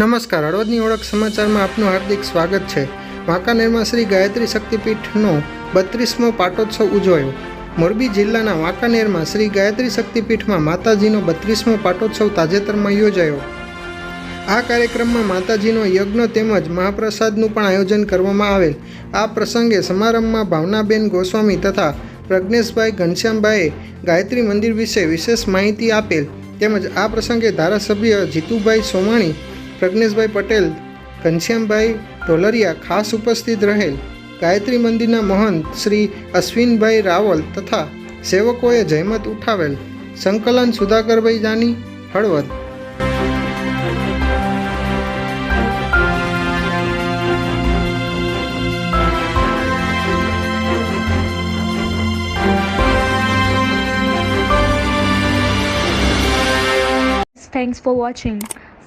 નમસ્કાર, હળવદની ઓળખ સમાચારમાં આપનું હાર્દિક સ્વાગત છે. વાંકાનેરમાં શ્રી ગાયત્રી શક્તિપીઠનો બત્રીસમો પાટોત્સવ ઉજવાયો. મોરબી જિલ્લાના વાંકાનેરમાં શ્રી ગાયત્રી શક્તિપીઠમાં માતાજીનો બત્રીસમો પાટોત્સવ તાજેતરમાં યોજાયો. આ કાર્યક્રમમાં માતાજીનો યજ્ઞ તેમજ મહાપ્રસાદનું પણ આયોજન કરવામાં આવેલ. આ પ્રસંગે સમારંભમાં ભાવનાબેન ગોસ્વામી તથા પ્રજ્ઞેશભાઈ ઘનશ્યામભાઈએ ગાયત્રી મંદિર વિશે વિશેષ માહિતી આપેલ. તેમજ આ પ્રસંગે ધારાસભ્ય જીતુભાઈ સોમાણી પ્રજ્ઞેશભાઈ પટેલ, ઘનશ્યામભાઈ ઢોલરિયા ખાસ ઉપસ્થિત રહેલ, ગાયત્રી મંદિરના મહંત શ્રી અશ્વિનભાઈ રાવલ તથા સેવકોએ જહેમત ઉઠાવેલ, સંકલન Sudhakarbhai Jani, Halvad Thanks for watching.